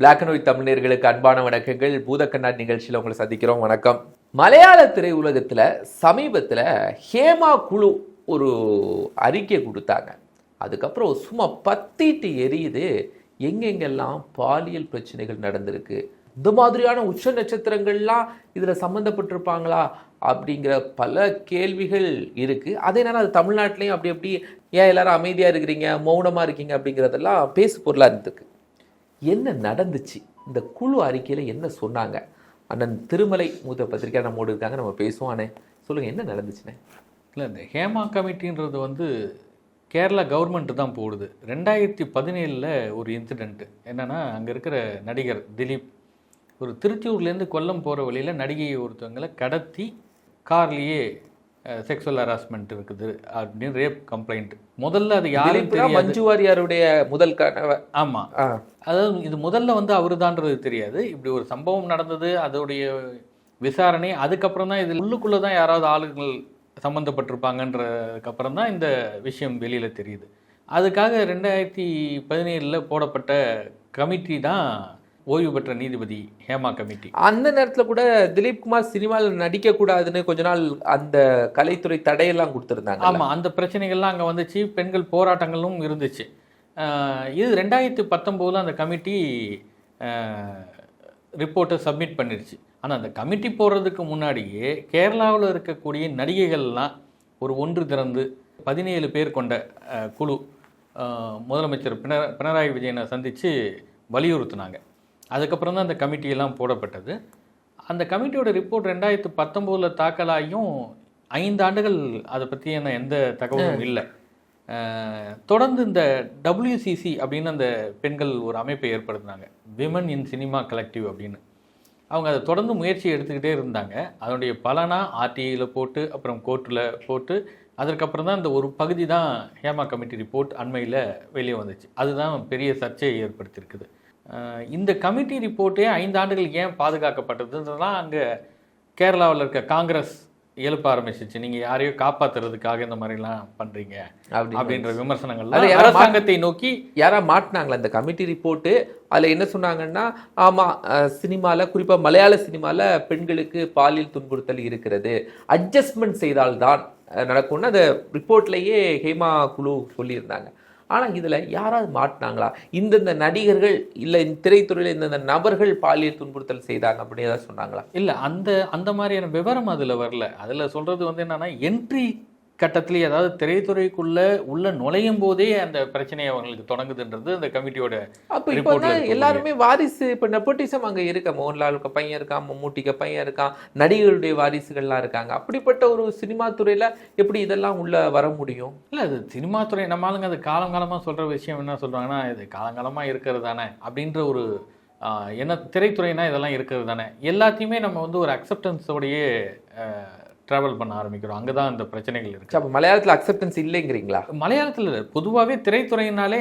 Black and white தமிழர்களுக்கு அன்பான வணக்கங்கள். பூதக்கண்ணா நிகழ்ச்சியில் உங்களை சந்திக்கிறோம். வணக்கம். மலையாள திரையுலகத்தில் சமீபத்தில் ஹேமா குழு ஒரு அறிக்கை கொடுத்தாங்க. அதுக்கப்புறம் சும்மா பத்திட்டு எரியுது. எங்கெங்கெல்லாம் பாலியல் பிரச்சனைகள் நடந்திருக்கு? இந்த மாதிரியான உச்ச நட்சத்திரங்கள்லாம் இதில் சம்மந்தப்பட்டிருப்பாங்களா அப்படிங்கிற பல கேள்விகள் இருக்குது அதே நேரம் அது தமிழ்நாட்டிலையும் அப்படி அப்படி ஏன் எல்லாரும் அமைதியாக இருக்கிறீங்க? மௌனமாக இருக்கீங்க? அப்படிங்கிறதெல்லாம் பேசு பொருளாக இருந்திருக்கு. என்ன நடந்துச்சு? இந்த குழு அறிக்கையில் என்ன சொன்னாங்க? அண்ணன் திருமலை மூத்த பத்திரிகை நம்மோடு இருக்காங்க நம்ம பேசுவோம் அண்ணே. என்ன நடந்துச்சுண்ணே? இல்லை இந்த ஹேமா கமிட்டின்றது வந்து கேரளா கவர்மெண்ட்டு தான் போடுது. ரெண்டாயிரத்தி பதினேழில் ஒரு இன்சிடெண்ட்டு என்னென்னா அங்கே இருக்கிற நடிகர் திலீப் ஒரு திருச்சூர்லேருந்து கொல்லம் போகிற வழியில் நடிகை ஒருத்தவங்களை கடத்தி கார்லேயே செக்ஸுவல் ஹராஸ்மெண்ட் இருக்குது அப்படின்னு ரேப் கம்ப்ளைண்ட் முதல்ல அது தான் தெரியாது. மஞ்சு வாரியாருடைய முதல் ஆமாம் அதாவது இது முதல்ல வந்து அவருதான்றது தெரியாது. இப்படி ஒரு சம்பவம் நடந்தது அதோடைய விசாரணை அதுக்கப்புறம் தான் இது உள்ளுக்குள்ளே தான் யாராவது ஆளுங்கள் சம்மந்தப்பட்டிருப்பாங்கன்றதுக்கு அப்புறம் தான் இந்த விஷயம் வெளியில் தெரியுது. அதுக்காக ரெண்டாயிரத்தி பதினேழில் போடப்பட்ட கமிட்டி தான் ஓய்வு பெற்ற நீதிபதி ஹேமா கமிட்டி. அந்த நேரத்துல கூட திலீப் குமார் சினிமாவில் நடிக்க கூடாதுன்னு கொஞ்ச நாள் அந்த கலைத்துறை தடையெல்லாம் கொடுத்திருந்தாங்க ஆமாம் அந்த பிரச்சனைகள்லாம் அங்கே வந்துச்சு. பெண்கள் போராட்டங்களும் இருந்துச்சு. இது ரெண்டாயிரத்தி பத்தொம்போதில் அந்த கமிட்டி ரிப்போர்ட்டை சப்மிட் பண்ணிருச்சு ஆனால் அந்த கமிட்டி போடுறதுக்கு முன்னாடியே கேரளாவில் இருக்கக்கூடிய நடிகைகள்லாம் ஒரு ஒன்று திறந்து பதினேழு பேர் கொண்ட குழு முதலமைச்சர் பின பினராயி விஜயனை சந்தித்து வலியுறுத்தினாங்க. அதுக்கப்புறம் தான் அந்த கமிட்டியெல்லாம் போடப்பட்டது. அந்த கமிட்டியோட ரிப்போர்ட் ரெண்டாயிரத்து பத்தொம்போதில் தாக்கலாகியும் ஐந்து ஆண்டுகள் அதை பற்றியான எந்த தகவலும் இல்லை. தொடர்ந்து இந்த டபிள்யூசிசி அப்படின்னு அந்த பெண்கள் ஒரு அமைப்பை ஏற்படுத்தினாங்க. விமன் இன் சினிமா கலெக்டிவ் அப்படின்னு. அவங்க அதை தொடர்ந்து முயற்சி எடுத்துக்கிட்டே இருந்தாங்க. அதனுடைய பலனா ஆர்டிஐயில் போட்டு அப்புறம் கோர்ட்டில் போட்டு அதற்கப்புறம் தான் இந்த ஒரு பகுதி தான் ஹேமா கமிட்டி ரிப்போர்ட் அண்மையில் வெளியே வந்துச்சு. அதுதான் பெரிய சர்ச்சையை ஏற்படுத்தியிருக்குது. இந்த கமிட்டி ரிப்போர்ட்டே ஐந்து ஆண்டுகள் ஏன் பாதுகாக்கப்பட்டதுன்றதுலாம் அங்கே கேரளாவில் இருக்க காங்கிரஸ் எழுப்ப ஆரம்பிச்சிச்சு. நீங்கள் யாரையோ காப்பாத்துறதுக்காக இந்த மாதிரிலாம் பண்ணுறீங்க அப்படின்ற யாரா அரசாங்கத்தை நோக்கி யாரா மாட்டினாங்களா அந்த கமிட்டி ரிப்போர்ட்டு? அதில் என்ன சொன்னாங்கன்னா ஆமாம் சினிமாவில் குறிப்பாக மலையாள சினிமாவில் பெண்களுக்கு பாலியல் துன்புறுத்தல் இருக்கிறது. அட்ஜஸ்ட்மெண்ட் செய்தால்தான் நடக்கும்னு அந்த ரிப்போர்ட்லேயே ஹேமா குழு சொல்லியிருந்தாங்க. ஆனால் இதில் யாராவது மாட்டினாங்களா? இந்தந்த நடிகர்கள் இல்லை திரைத்துறையில் இந்தந்த நபர்கள் பாலியல் துன்புறுத்தல் செய்தாங்க அப்படின்னு ஏதாவது சொன்னாங்களா? இல்லை அந்த அந்த மாதிரியான விவரம் அதில் வரல. அதில் சொல்கிறது வந்து என்னன்னா என்ட்ரி கட்டத்திலேயே அதாவது திரைத்துறைக்குள்ள உள்ள நுழையும் போதே அந்த பிரச்சனை அவங்களுக்கு தொடங்குதுன்றது அந்த கமிட்டியோட அப்போ இப்போ எல்லாருமே வாரிசு இப்போ நெப்போட்டிசம் அங்கே இருக்க? மோகன்லாலுக்கு பையன் இருக்கான் மம்மூட்டிக்கு பையன் இருக்கான் நடிகர்களுடைய வாரிசுகள்லாம் இருக்காங்க. அப்படிப்பட்ட ஒரு சினிமா துறையில எப்படி இதெல்லாம் உள்ள வர முடியும்? இல்லை அது சினிமா துறை நம்ம ஆளுங்க அது காலங்காலமாக சொல்கிற விஷயம் என்ன சொல்கிறாங்கன்னா இது காலங்காலமாக இருக்கிறது தானே அப்படின்ற ஒரு என்ன திரைத்துறைனா இதெல்லாம் இருக்கிறது தானே. எல்லாத்தையுமே நம்ம வந்து ஒரு அக்செப்டன்ஸோடையே ட்ராவல் பண்ண ஆரம்பிக்கிறோம். அங்கே தான் அந்த பிரச்சனைகள் இருக்குது அப்போ மலையாளத்துல அக்செப்டன்ஸ் இல்லைங்கிறீங்களா? மலையாளத்தில் பொதுவாகவே திரைத்துறையினாலே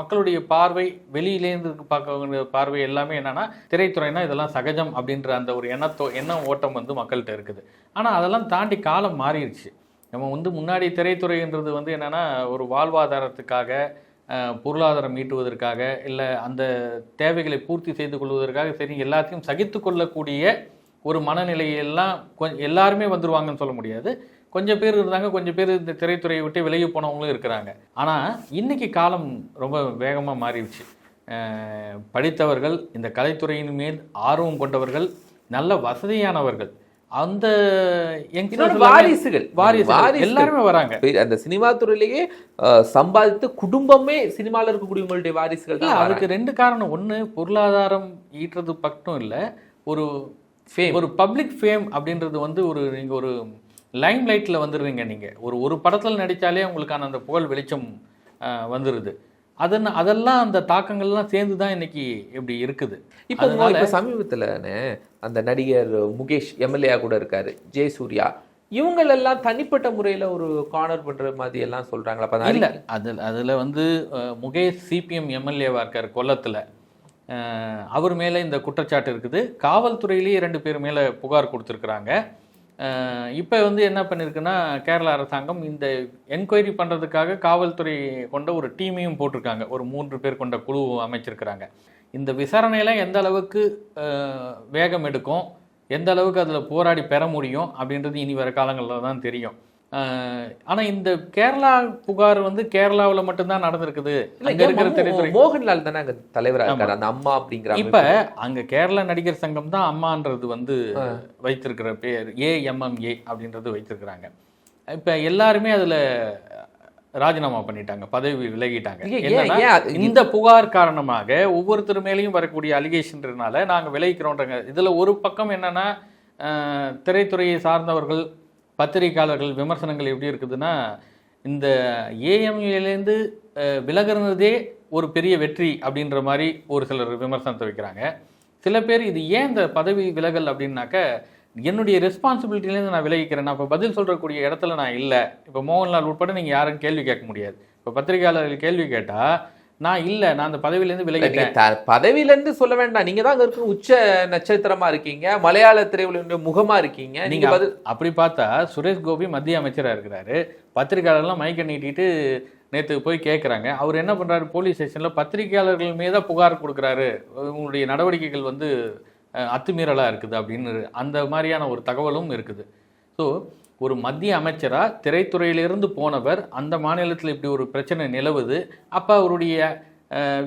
மக்களுடைய பார்வை வெளியிலேருந்து பார்க்க பார்வை எல்லாமே என்னன்னா திரைத்துறைனா இதெல்லாம் சகஜம் அப்படின்ற அந்த ஒரு எண்ணத்தோ எண்ண ஓட்டம் வந்து மக்கள்கிட்ட இருக்குது. ஆனால் அதெல்லாம் தாண்டி காலம் மாறிடுச்சு. நம்ம வந்து முன்னாடி திரைத்துறைன்றது வந்து என்னன்னா ஒரு வாழ்வாதாரத்துக்காக பொருளாதாரம் ஈட்டுவதற்காக இல்லை அந்த தேவைகளை பூர்த்தி செய்து கொள்வதற்காக சரி எல்லாத்தையும் சகித்து கொள்ளக்கூடிய ஒரு மனநிலையெல்லாம் கொஞ்சம் எல்லாருமே வந்துருவாங்கன்னு சொல்ல முடியாது. கொஞ்சம் பேர் இருந்தாங்க கொஞ்சம் பேர் இந்த திரைத்துறையை விட்டு விலகி போனவங்களும் இருக்கிறாங்க. ஆனால் இன்னைக்கு காலம் ரொம்ப வேகமாக மாறிடுச்சு. படித்தவர்கள் இந்த கலைத்துறையின் மேல் ஆர்வம் கொண்டவர்கள் நல்ல வசதியானவர்கள் அந்த வாரிசுகள். வாரிசுகள். எல்லாருமே வராங்க. அந்த சினிமா துறையிலேயே சம்பாதித்து குடும்பமே சினிமால இருக்கக்கூடியவங்களுடைய வாரிசுகள் அதுக்கு ரெண்டு காரணம். ஒன்று பொருளாதாரம் ஈட்டுறது மட்டும் இல்லை. ஒரு Fame. ஒரு பப்ளிக் ஃபேம் அப்படின்றது வந்து ஒரு நீங்கள் ஒரு லைம் லைட்டில் வந்துடுறீங்க நீங்கள் ஒரு ஒரு படத்தில் நடித்தாலே உங்களுக்கான அந்த புகழ் வெளிச்சம் வந்துடுது அதன் அதெல்லாம் அந்த தாக்கங்கள்லாம் சேர்ந்து தான் இன்னைக்கு இப்படி இருக்குது. இப்போ இப்போ சமீபத்துலண்ணே அந்த நடிகர் முகேஷ் எம்எல்ஏ கூட இருக்காரு ஜெயசூர்யா. இவங்களெல்லாம் தனிப்பட்ட முறையில ஒரு கார்னர் பண்ற மாதிரி எல்லாம் அந்த இல்லை அதில் அதில் வந்து முகேஷ் சிபிஎம் எம்எல்ஏவாக இருக்கார் கொல்லத்தில். அவர் மேலே இந்த குற்றச்சாட்டு இருக்குது. காவல்துறையிலேயே ரெண்டு பேர் மேலே புகார் கொடுத்துருக்குறாங்க. இப்போ வந்து என்ன பண்ணியிருக்குன்னா கேரள அரசாங்கம் இந்த என்கொயரி பண்ணுறதுக்காக காவல்துறை கொண்ட ஒரு டீமையும் போட்டிருக்காங்க. ஒரு மூன்று பேர் கொண்ட குழு அமைச்சிருக்கிறாங்க. இந்த விசாரணையெல்லாம் எந்த அளவுக்கு வேகம் எடுக்கும் எந்த அளவுக்கு அதில் போராடி பெற முடியும் அப்படின்றது இனி வர காலங்களில் தான் தெரியும். ஆனா இந்த கேரளா புகார் வந்து கேரளாவில் மட்டும்தான் நடந்திருக்குது. அங்க இருக்கிற திரைத்துறை மோகன்லால் தானே அங்க தலைவரா இருக்காரு? அந்த அம்மா அப்படிங்கிற இப்ப. அங்க கேரள நடிகர் சங்கம் தான் அம்மான்றது வந்து. வைத்திருக்கிற பேர். ஏஎம்எம்ஏ அப்படின்றது வைத்திருக்கிறாங்க. இப்ப எல்லாருமே அதுல ராஜினாமா பண்ணிட்டாங்க பதவி விலகிட்டாங்க. இந்த புகார் காரணமாக ஒவ்வொருத்தர் மேலேயும் வரக்கூடிய அலிகேஷன்றதுனால நாங்க விலகிக்கிறோன்றங்க இதுல ஒரு பக்கம் என்னன்னா திரைத்துறையை சார்ந்தவர்கள் பத்திரிகையாளர்கள் விமர்சனங்கள் எப்படி இருக்குதுன்னா இந்த ஏஎம்ஏலேருந்து விலகிறதே ஒரு பெரிய வெற்றி அப்படின்ற மாதிரி ஒரு சிலர் விமர்சனத்தை வைக்கிறாங்க. சில பேர் இது ஏன் இந்த பதவி விலகல் அப்படின்னாக்க என்னுடைய ரெஸ்பான்சிபிலிட்டிலேருந்து நான் விலகிக்கிறேன் நான் இப்போ பதில் சொல்கிறக்கூடிய இடத்துல நான் இல்லை. இப்போ மோகன்லால் உட்பட நீங்கள் யாரும் கேள்வி கேட்க முடியாது. இப்போ பத்திரிகையாளர்கள் கேள்வி கேட்டால் நான் இல்லை நான் அந்த பதவியிலேருந்து விலகிட்டேன். த- பதவியில இருந்து சொல்ல வேண்டாம். நீங்க தான் அங்க இருக்க உச்ச நட்சத்திரமா இருக்கீங்க மலையாள திரையுலகினுடைய முகமா இருக்கீங்க. நீங்க நீங்க பதில் அப்படி பார்த்தா சுரேஷ் கோபி மத்திய அமைச்சரா இருக்கிறாரு. பத்திரிகையாளர்லாம் மைக்க நீட்டிட்டு நேத்து போய் கேட்குறாங்க அவர் என்ன பண்றாரு? போலீஸ் ஸ்டேஷன்ல பத்திரிகையாளர்கள் மீத புகார் கொடுக்குறாரு. உங்களுடைய நடவடிக்கைகள் வந்து அஹ், அத்துமீறலா இருக்குது அப்படின்னு அந்த மாதிரியான ஒரு தகவலும் இருக்குது. ஸோ ஒரு மத்திய அமைச்சரா திரைத்துறையிலிருந்து போனவர் அந்த மாநிலத்தில் இப்படி ஒரு பிரச்சனை நிலவுது. அப்போ அவருடைய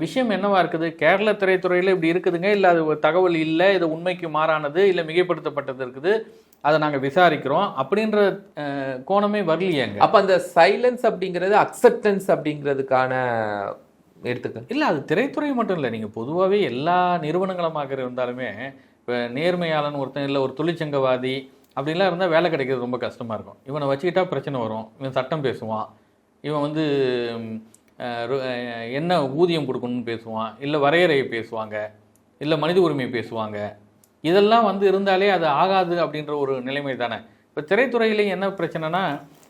விஷயம் என்னவா இருக்குது? கேரள திரைத்துறையில் இப்படி இருக்குதுங்க? இல்லை அது தகவல் இல்லை இது உண்மைக்கு மாறானது இல்லை மிகைப்படுத்தப்பட்டது இருக்குது. அதை நாங்கள் விசாரிக்கிறோம். அப்படின்ற கோணமே வரலையேங்க. அப்ப அந்த சைலன்ஸ் அப்படிங்கிறது அக்செப்டன்ஸ் அப்படிங்கிறதுக்கான எடுத்துக்க. இல்லை அது திரைத்துறை மட்டும் இல்லை. நீங்கள் பொதுவாகவே எல்லா நிறுவனங்களமாக இருந்தாலுமே இப்போ நேர்மையாளன் ஒருத்தன் இல்லை ஒரு தொழிற்சங்கவாதி அப்படிலாம் இருந்தால் வேலை கிடைக்கிறது ரொம்ப கஷ்டமாக இருக்கும். இவனை வச்சுக்கிட்டா பிரச்சனை வரும். இவன் சட்டம் பேசுவான். இவன் வந்து என்ன ஊதியம் கொடுக்கணும்னு பேசுவான். இல்லை வரையறையை பேசுவாங்க. இல்லை மனித உரிமை பேசுவாங்க. இதெல்லாம் வந்து இருந்தாலே அது ஆகாது அப்படின்ற ஒரு நிலைமை தானே. இப்போ திரைத்துறையிலே என்ன பிரச்சனைனா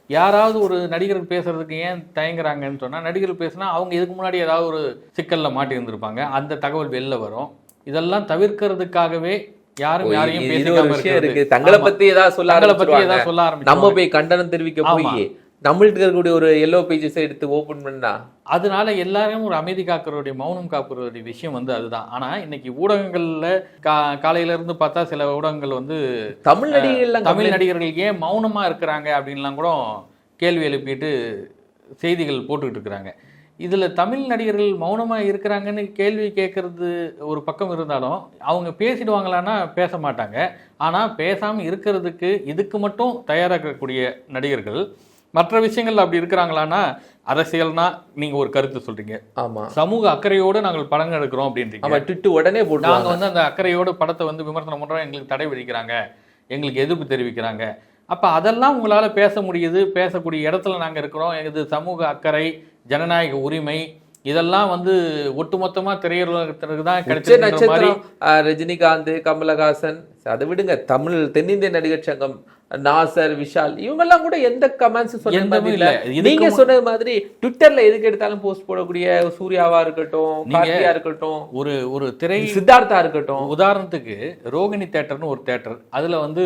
யாராவது ஒரு நடிகர் பேசுறதுக்கு ஏன் தயங்குறாங்கன்னு சொன்னால் நடிகர் பேசுனா அவங்க இதுக்கு முன்னாடி ஏதாவது ஒரு சிக்கலில் மாட்டி இருந்திருப்பாங்க அந்த தகவல் வெளில வரும். இதெல்லாம் தவிர்க்கிறதுக்காகவே யாரும் யாரையும் இது பேசிக்காம ஒரு விஷயம். இருக்கு தங்களை. பத்தி ஏதாவது சொல்ல தங்களை பத்தி. ஏதாவது சொல்ல நம்ம ஆரம்பிச்சு போய் கண்டனம் தெரிவிக்க. போய் நம்மள்ட்ட இருக்கக்கூடிய ஒரு எல்லோ பேஜஸ் எடுத்து ஓபன் பண்ணா அதனால எல்லாரும் ஒரு அமைதி காக்கிறவருடைய மௌனம் காக்கிறவருடைய விஷயம் வந்து அதுதான் ஆனா இன்னைக்கு ஊடகங்கள்ல கா காலையில இருந்து பார்த்தா சில ஊடகங்கள் வந்து தமிழ் நடிகர்கள் தமிழ் நடிகர்கள் ஏன் மௌனமா இருக்கிறாங்க அப்படின்லாம் கூட கேள்வி எழுப்பிட்டு செய்திகள் போட்டுக்கிட்டு இருக்கிறாங்க இதுல தமிழ் நடிகர்கள் மௌனமா இருக்கிறாங்கன்னு கேள்வி கேட்கறது ஒரு பக்கம் இருந்தாலும் அவங்க பேசிடுவாங்களான்னா பேச மாட்டாங்க. ஆனா பேசாம இருக்கிறதுக்கு இதுக்கு மட்டும் தயாராகக்கூடிய நடிகர்கள் மற்ற விஷயங்கள் அப்படி இருக்கிறாங்களான்னா அரசியல்னா நீங்க ஒரு கருத்து சொல்றீங்க. ஆமா. சமூக அக்கறையோடு நாங்கள் படம் எடுக்கிறோம் அப்படின்றீங்க. ஆமா ட்விட்டு உடனே நாங்க போட்டுவாங்க வந்து அந்த அக்கறையோட படத்தை வந்து விமர்சனம் பண்றோம் எங்களுக்கு தடை விதிக்கிறாங்க எங்களுக்கு எதிர்ப்பு தெரிவிக்கிறாங்க. அப்ப அதெல்லாம் உங்களால பேச முடியுது பேசக்கூடிய இடத்துல நாங்க இருக்கிறோம். இது சமூக அக்கறை ஜனநாயக உரிமை இதெல்லாம் வந்து ஒட்டுமொத்தமா திரையுலகத்திற்கு தான் ஆஹ், ரஜினிகாந்த் கமலஹாசன் அதை விடுங்க. தமிழ் தென்னிந்திய நடிகர் சங்கம் நாசர் விஷால் இவங்கெல்லாம் கூட எந்த கமெண்ட்ஸ் சொன்ன மாதிரி இல்ல. நீங்க சொன்னது மாதிரி ட்விட்டர்ல எதுக்கு எடுத்தாலும் போஸ்ட் போடக்கூடிய சூர்யாவா இருக்கட்டும் கார்த்தியா இருக்கட்டும் ஒரு ஒரு திரை சித்தார்த்தா இருக்கட்டும். உதாரணத்துக்கு ரோகிணி தேட்டர்னு ஒரு தேட்டர். அதுல வந்து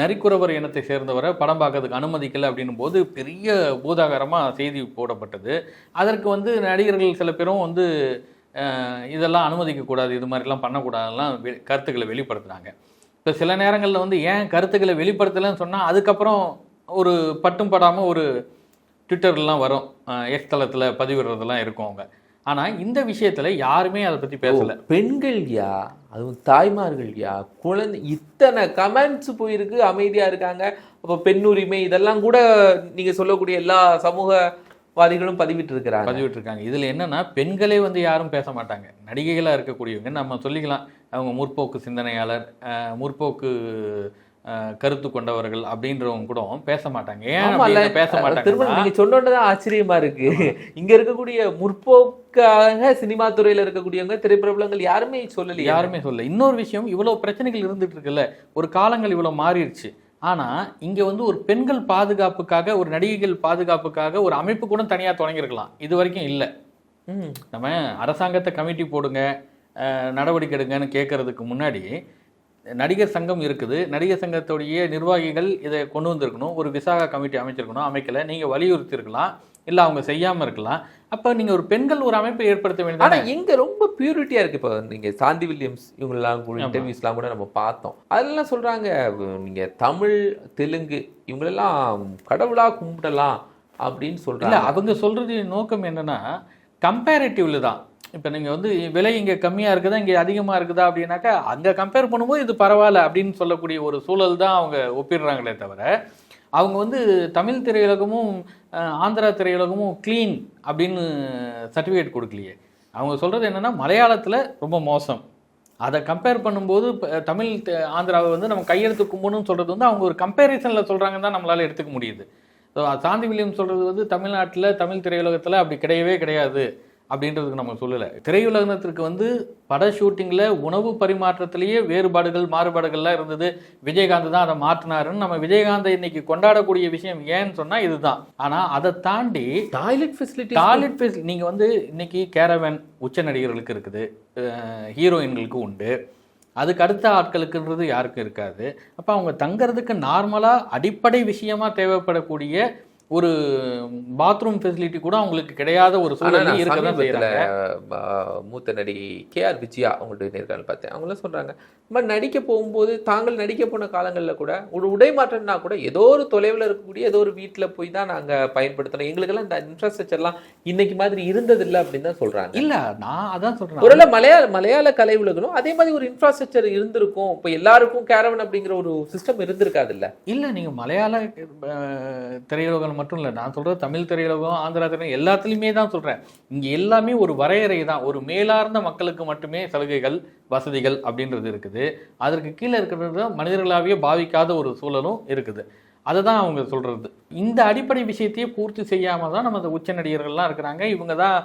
நரிக்குறவர் இனத்தை சேர்ந்தவரை படம் பார்க்கறதுக்கு அனுமதிக்கல அப்படின்னும் போது பெரிய பூதாகரமா செய்தி போடப்பட்டது. அதற்கு வந்து நடிகர்கள் சில பேரும் வந்து இதெல்லாம் அனுமதிக்க கூடாது இது மாதிரிலாம் பண்ணக்கூடாதுலாம் கருத்துக்களை வெளிப்படுத்துனாங்க. இப்போ சில நேரங்களில் வந்து ஏன் கருத்துக்களை வெளிப்படுத்தலைன்னு சொன்னால் அதுக்கப்புறம் ஒரு பட்டும் படாமல் ஒரு ட்விட்டர்லாம் வரும். எக்ஸ் தளத்தில் பதிவிடுறதெல்லாம் இருக்கும் அவங்க. ஆனால் இந்த விஷயத்தில் யாருமே அதை பற்றி பேசலை. பெண்கள் யா? அதுவும் தாய்மார்கள் யா? குழந்தை இத்தனை கமெண்ட்ஸ் போயிருக்கு அமைதியா இருக்காங்க. அப்ப பெண் உரிமை இதெல்லாம் கூட நீங்க சொல்லக்கூடிய எல்லா சமூகவாதிகளும் பதிவிட்டு இருக்கிறாங்க பதிவிட்டிருக்காங்க. இதில் என்னன்னா பெண்களே வந்து யாரும் பேச மாட்டாங்க. நடிகைகளாக இருக்கக்கூடியவங்க நம்ம சொல்லிக்கலாம். அவங்க முற்போக்கு சிந்தனையாளர் முற்போக்கு கருத்து கொண்டவர்கள் அப்படின்றவங்க கூட பேச மாட்டாங்க. ஏன் பேச திரும்ப மாட்டாங்க நீங்க சொன்னோன்னதான் ஆச்சரியமா இருக்கு. இங்க இருக்கக்கூடிய முற்போக்காக சினிமா துறையில இருக்கக்கூடியவங்க திரைப்பிரபலங்கள் யாருமே சொல்லலையா. யாருமே சொல்ல இன்னொரு விஷயம் இவ்வளோ பிரச்சனைகள் இருந்துட்டு இருக்குல்ல ஒரு காலங்கள் இவ்வளோ மாறிடுச்சு. ஆனா இங்க வந்து ஒரு பெண்கள் பாதுகாப்புக்காக ஒரு நடிகைகள் பாதுகாப்புக்காக ஒரு அமைப்பு கூட தனியா தொடங்கியிருக்கலாம். இது வரைக்கும் இல்லை. நம்ம அரசாங்கத்தை கமிட்டி போடுங்க நடவடிக்கை எடுங்கன்னு கேட்கறதுக்கு முன்னாடி நடிகர் சங்கம் இருக்குது. நடிகர் சங்கத்துடைய நிர்வாகிகள் இதை கொண்டு வந்திருக்கணும். ஒரு விசாகா கமிட்டி அமைச்சிருக்கணும். அமைக்கல. நீங்கள் வலியுறுத்தியிருக்கலாம். இல்லை அவங்க செய்யாமல் இருக்கலாம். அப்போ நீங்கள் ஒரு பெண்கள் ஒரு அமைப்பை ஏற்படுத்த ஆனா வேண்டியது இங்க ரொம்ப பியூரிட்டியா இருக்கு. இப்போ நீங்க சாந்தி வில்லியம்ஸ் இவங்கெல்லாம் கூட. இன்டர்வியூஸ்லாம் கூட நம்ம பார்த்தோம். அதெல்லாம் சொல்றாங்க வ- நீங்க தமிழ் தெலுங்கு இவங்களெல்லாம் கடவுளா கும்பிடலாம் அப்படின்னு இல்லை சொல்றாங்க. அவங்க சொல்றது நோக்கம் என்னன்னா கம்பேரிட்டிவ்ல தான். இப்போ நீங்கள் வந்து விலை இங்கே கம்மியாக இருக்குதா இங்கே அதிகமாக இருக்குதா அப்படின்னாக்கா அங்கே கம்பேர் பண்ணும்போது இது பரவாயில்ல அப்படின்னு சொல்லக்கூடிய ஒரு சூழல் தான் அவங்க ஒப்பிடுறாங்களே தவிர அவங்க வந்து தமிழ் திரையுலகமும் ஆந்திரா திரையுலகமும் க்ளீன் அப்படின்னு சர்டிஃபிகேட் கொடுக்கலையே. அவங்க சொல்கிறது என்னென்னா மலையாளத்தில் ரொம்ப மோசம். அதை கம்பேர் பண்ணும்போது தமிழ் ஆந்திராவை வந்து நம்ம கையெழுத்து கும்பணும்னு சொல்கிறது வந்து அவங்க ஒரு கம்பேரிசனில் சொல்கிறாங்கன்னு தான் நம்மளால் எடுத்துக்க முடியுது. ஸோ சாந்தி வில்லியம் சொல்கிறது வந்து தமிழ்நாட்டில் தமிழ் திரையுலகத்தில் அப்படி கிடையவே கிடையாது. அப்படின்றதுக்கு நம்ம சொல்லலை. திரையுலகத்திற்கு வந்து பட ஷூட்டிங்கில் உணவு பரிமாற்றத்திலேயே வேறுபாடுகள் மாறுபாடுகள்லாம் இருந்தது. விஜயகாந்த் தான் அதை மாற்றினாருன்னு நம்ம விஜயகாந்தை இன்னைக்கு கொண்டாடக்கூடிய விஷயம் ஏன்னு சொன்னால் இதுதான். ஆனால் அதை தாண்டி டாய்லெட் ஃபெசிலிட்டி டாய்லெட் ஃபெஸ் நீங்கள் வந்து இன்னைக்கு கேரவன் உச்ச நடிகர்களுக்கு இருக்குது. ஹீரோயின்களுக்கு உண்டு. அதுக்கு அடுத்த ஆட்களுக்குன்றது யாருக்கும் இருக்காது. அப்போ அவங்க தங்கறதுக்கு நார்மலாக அடிப்படை விஷயமா தேவைப்படக்கூடிய ஒரு பாத்ரூம் ஃபெசிலிட்டி கூட அவங்களுக்கு கிடையாத ஒரு சூழ்நிலை இருக்க தான் செய்யறாங்க மூத்த நடிகை கே ஆர் விஜயா அவங்களுடைய நேர்காணல் பார்த்தேன். அவங்களும் சொல்றாங்க நம்ம நடிக்க போகும்போது தாங்கள் நடிக்க போன காலங்கள்ல கூட ஒரு உடை மாற்றம்னா கூட ஏதோ ஒரு தொலைவில் இருக்கக்கூடிய ஏதோ ஒரு வீட்டுல போய் தான் நாங்க பயன்படுத்தணும் எங்களுக்கெல்லாம் இந்த இன்ஃப்ராஸ்ட்ரக்சர்லாம் இன்னைக்கு மாதிரி இருந்தது இல்லை அப்படின்னு தான் சொல்றாங்க. இல்ல நான் அதான் சொல்றேன். ஒருவேளை மலையாள மலையாள கலை உலகனும் அதே மாதிரி ஒரு இன்ஃப்ராஸ்ட்ரக்சர் இருந்திருக்கும். இப்போ எல்லாருக்கும் கேரவன் அப்படிங்கிற ஒரு சிஸ்டம் இருந்திருக்காது இல்ல இல்ல நீங்க மலையாள திரையுலகம் மட்டும் இல்லை நான் சொல்கிற தமிழ் திரையுலகம் ஆந்திரா திரையுலகம் எல்லாத்துலேயுமே தான் சொல்கிறேன் இங்கே எல்லாமே ஒரு வரையறை தான். ஒரு மேலார்ந்த மக்களுக்கு மட்டுமே சலுகைகள் வசதிகள் அப்படின்றது இருக்குது. அதற்கு கீழே இருக்கிறது மனிதர்களாகவே பாவிக்காத ஒரு சூழலும் இருக்குது. அதை தான் அவங்க சொல்கிறது இந்த அடிப்படை விஷயத்தையே பூர்த்தி செய்யாமல் தான் நம்ம அந்த உச்ச நடிகர்கள்லாம் இருக்கிறாங்க. இவங்க தான்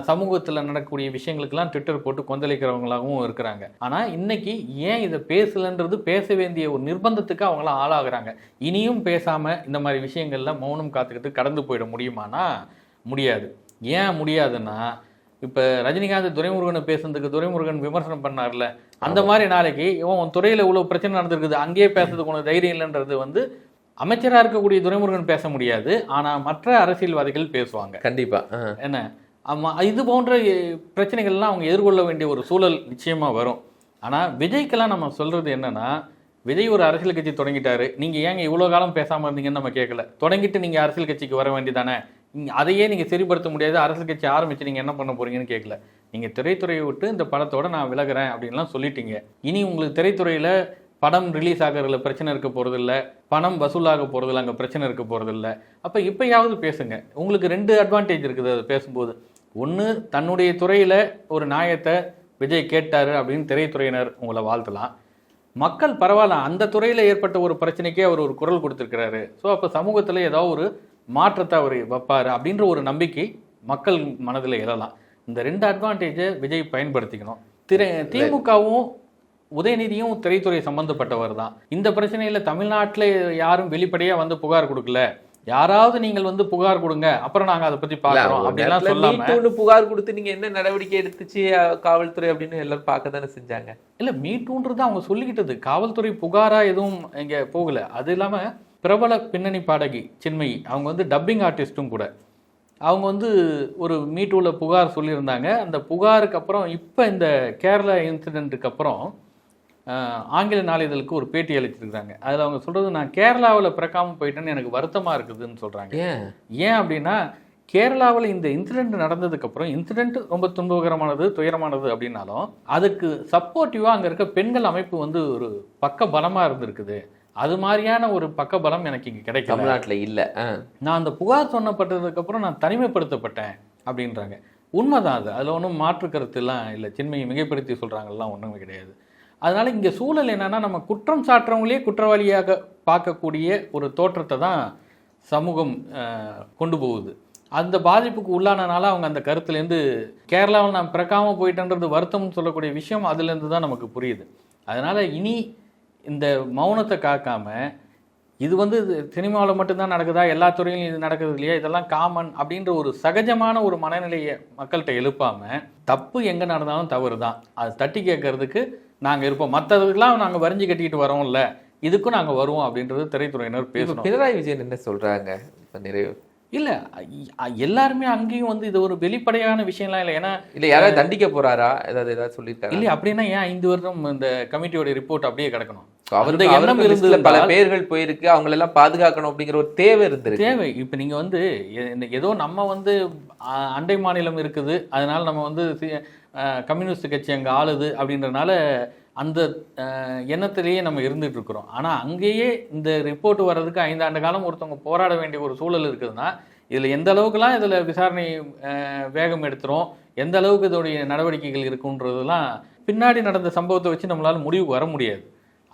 சமூகத்தில் நடக்கக்கூடிய விஷயங்களுக்கெல்லாம் ட்விட்டர் போட்டு கொந்தளிக்கிறவங்களாகவும் இருக்கிறாங்க. ஆனால் இன்னைக்கு ஏன் இதை பேசலன்றது பேச வேண்டிய ஒரு நிர்பந்தத்துக்கு அவங்களாம் ஆளாகிறாங்க. இனியும் பேசாமல் இந்த மாதிரி விஷயங்கள்ல மௌனம் காத்துக்கிட்டு கடந்து போயிட முடியுமானா? முடியாது. ஏன் முடியாதுன்னா இப்போ ரஜினிகாந்த் துரைமுருகனை பேசுனதுக்கு துரைமுருகன் விமர்சனம் பண்ணார்ல. அந்த மாதிரி நாளைக்கு இவன் துறையில் இவ்வளோ பிரச்சனை நடந்திருக்குது. அங்கேயே பேசுறதுக்கு உனக்கு தைரியம் இல்லைன்றது வந்து அமைச்சராக இருக்கக்கூடிய துரைமுருகன் பேச முடியாது. ஆனால் மற்ற அரசியல்வாதிகள் பேசுவாங்க. கண்டிப்பா. ஆ. என்ன? ஆமாம் இது போன்ற பிரச்சனைகள்லாம் அவங்க எதிர்கொள்ள வேண்டிய ஒரு சூழல் நிச்சயமாக வரும். ஆனால் விஜய்க்கெல்லாம் நம்ம சொல்கிறது என்னன்னா விஜய் ஒரு அரசியல் கட்சி தொடங்கிட்டாரு. நீங்கள் ஏங்க இவ்வளோ காலம் பேசாமல் இருந்தீங்கன்னு நம்ம கேட்கல தொடங்கிட்டு நீங்கள் அரசியல் கட்சிக்கு வர வேண்டியதானே? நீங்கள் அதையே நீங்கள் சரிப்படுத்த முடியாது. அரசியல் கட்சி ஆரம்பித்து நீங்கள் என்ன பண்ண போகிறீங்கன்னு கேட்கல நீங்கள் திரைத்துறையை விட்டு இந்த படத்தோட நான் விலகுறேன் அப்படின்லாம் சொல்லிட்டீங்க. இனி உங்களுக்கு திரைத்துறையில் படம் ரிலீஸ் ஆகிறதுல பிரச்சனை இருக்க போகிறதில்ல பணம் வசூலாக போகிறதில்ல அங்கே பிரச்சனை இருக்க போகிறதில்ல அப்போ இப்போயாவது பேசுங்க. உங்களுக்கு ரெண்டு அட்வான்டேஜ் இருக்குது அது பேசும்போது. ஒன்று தன்னுடைய துறையில் ஒரு நியாயத்தை விஜய் கேட்டாரு அப்படின்னு திரைத்துறையினர் உங்களை வாழ்த்தலாம். மக்கள் பரவாயில்ல அந்த துறையில் ஏற்பட்ட ஒரு பிரச்சனைக்கே அவர் ஒரு குரல் கொடுத்துருக்கிறாரு. ஸோ அப்போ சமூகத்தில் ஏதோ ஒரு மாற்றத்தை அவர் வைப்பார் அப்படின்ற ஒரு நம்பிக்கை மக்கள் மனதில் எழலாம். இந்த ரெண்டு அட்வான்டேஜை விஜய் பயன்படுத்திக்கணும். திரை திமுகவும் உதயநிதியும் திரைத்துறை சம்பந்தப்பட்டவர் தான். இந்த பிரச்சனையில தமிழ்நாட்டில் யாரும் வெளிப்படையா வந்து புகார் கொடுக்கல. யாராவது நீங்கள் வந்து புகார் கொடுங்க அப்புறம் நாங்க அதை பத்தி ஒரு அப்படிலாம் சொல்லாம புகார் கொடுத்து நீங்க என்ன நடவடிக்கை எடுத்துச்சு காவல்துறை அப்படின்னு எல்லாரும் பார்க்க தானே செஞ்சாங்க? இல்ல மீட்டுன்றது அவங்க சொல்லிக்கிட்டது. காவல்துறை புகாரா எதுவும் இங்க போகல. அது இல்லாம பிரபல பின்னணி பாடகி சின்மயி அவங்க வந்து டப்பிங் ஆர்டிஸ்ட்டும் கூட. அவங்க வந்து ஒரு மீட்டூல புகார் சொல்லியிருந்தாங்க. அந்த புகாருக்கு அப்புறம் இப்போ இந்த கேரளா இன்சிடென்ட்டுக்கு அப்புறம் ஆங்கில நாளிதழுக்கு ஒரு பேட்டி அளிச்சிருக்காங்க அதில் அவங்க சொல்றது நான் கேரளாவில் பிறக்காம போயிட்டேன்னு எனக்கு வருத்தமா இருக்குதுன்னு சொல்றாங்க. ஏன்? ஏன் அப்படின்னா கேரளாவில் இந்த இன்சிடென்ட் நடந்ததுக்கப்புறம் இன்சிடென்ட் ரொம்ப துன்பகரமானது துயரமானது அப்படின்னாலும் அதுக்கு சப்போர்ட்டிவாக அங்கே இருக்க பெண்கள் அமைப்பு வந்து ஒரு பக்க பலமாக இருந்திருக்குது. அது மாதிரியான ஒரு பக்க பலம் எனக்கு இங்கே கிடைக்கல. தமிழ்நாட்டுல இல்ல. நான் அந்த புகார் சொன்னப்பட்டதுக்கப்புறம் நான் தனிமைப்படுத்தப்பட்டேன் அப்படின்றாங்க. உண்மைதான் அது. அதில் ஒன்றும் மாற்று கருத்துலாம் இல்லை. சின்மையை மிகைப்படுத்தி சொல்கிறாங்கலாம் ஒன்றுமே கிடையாது. அதனால் இங்கே சூழல் என்னென்னா நம்ம குற்றம் சாட்டுறவங்களே குற்றவாளியாக பார்க்கக்கூடிய ஒரு தோற்றத்தை தான் சமூகம் கொண்டு போகுது. அந்த பாதிப்புக்கு உள்ளானனால அவங்க அந்த கருத்துலேருந்து கேரளாவில் நான் பிறக்காமல் போயிட்டேன்றது வருத்தம்னு சொல்லக்கூடிய விஷயம் அதுலேருந்து தான் நமக்கு புரியுது. அதனால் இனி இந்த மௌனத்தை காக்காம இது வந்து சினிமாவில் மட்டும்தான் நடக்குதா எல்லா துறையிலும் இது நடக்குது இல்லையா இதெல்லாம் காமன் அப்படின்ற ஒரு சகஜமான ஒரு மனநிலையை மக்கள்கிட்ட எழுப்பாமல் தப்பு எங்கே நடந்தாலும் தவறு தான் அது தட்டி கேட்கறதுக்கு நாங்கள் இருப்போம். மற்றதுக்கெல்லாம் நாங்கள் வரிஞ்சு கட்டிக்கிட்டு வரோம்ல இதுக்கும் நாங்கள் வருவோம் அப்படின்றது திரைத்துறையினர் பேசணும். பினராயி விஜயன் என்ன சொல்றாங்க? இப்ப நிறைவு இல்லை எல்லாருமே அங்கேயும் வந்து இது ஒரு வெளிப்படையான விஷயம்லாம் இல்லை. ஏன்னா இல்ல யாராவது தண்டிக்க போறாரா? ஏதாவது ஏதாவது சொல்லியிருக்காங்க இல்லை அப்படின்னா ஏன் ஐந்து வருடம் இந்த கமிட்டியோட ரிப்போர்ட் அப்படியே கிடக்கணும்? அந்த எண்ணம் இருந்ததுல பல பேர்கள் போயிருக்கு அவங்கள எல்லாம் பாதுகாக்கணும் அப்படிங்கிற ஒரு தேவை இருந்திருக்கு. தேவை. இப்போ நீங்கள் வந்து ஏதோ நம்ம வந்து அண்டை மாநிலம் இருக்குது அதனால நம்ம வந்து கம்யூனிஸ்ட் கட்சி அங்கே ஆளுது அப்படின்றனால அந்த எண்ணத்திலேயே நம்ம இருந்துட்டு இருக்கிறோம். ஆனால் அங்கேயே இந்த ரிப்போர்ட் வர்றதுக்கு ஐந்தாண்டு காலம் ஒருத்தவங்க போராட வேண்டிய ஒரு சூழல் இருக்குதுன்னா இதில் எந்த அளவுக்குலாம் இதில் விசாரணை வேகம் எடுத்துரும் எந்த அளவுக்கு இதோடைய நடவடிக்கைகள் இருக்குன்றதெல்லாம் பின்னாடி நடந்த சம்பவத்தை வச்சு நம்மளால முடிவுக்கு வர முடியாது.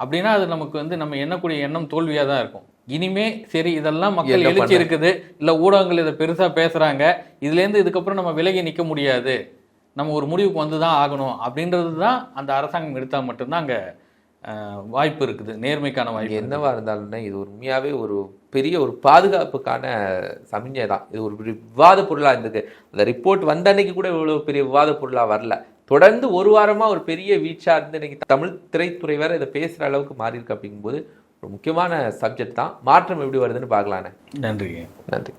அப்படின்னா அது நமக்கு வந்து நம்ம எண்ணக்கூடிய எண்ணம் தோல்வியாக தான் இருக்கும். இனிமே சரி இதெல்லாம் மக்கள் எழுச்சி? இருக்குது இல்லை ஊடகங்கள் இதை பெருசாக பேசுகிறாங்க இதுலேருந்து இதுக்கப்புறம் நம்ம விலகி நிற்க முடியாது. நம்ம ஒரு முடிவுக்கு வந்து தான் ஆகணும் அப்படின்றது தான் அந்த அரசாங்கம் எடுத்தால் மட்டும்தான் அங்கே வாய்ப்பு இருக்குது நேர்மைக்கான வாய்ப்பு இருக்குது. என்னவா இருந்தாலும்னா இது உண்மையாவே ஒரு பெரிய ஒரு பாதுகாப்புக்கான சமிஞ்சை தான். இது ஒரு விவாத பொருளா இருந்திருக்கு. அந்த ரிப்போர்ட் வந்த அன்னைக்கு கூட இவ்வளவு பெரிய விவாத பொருளா வரல. தொடர்ந்து ஒரு வாரமா ஒரு பெரிய வீச்சா இருந்து இன்னைக்கு தமிழ் திரைத்துறை வேற இதை பேசுற அளவுக்கு மாறி இருக்கு அப்படிங்கும்போது ஒரு முக்கியமான சப்ஜெக்ட் தான். மாற்றம் எப்படி வருதுன்னு பார்க்கலானே நன்றி நன்றி.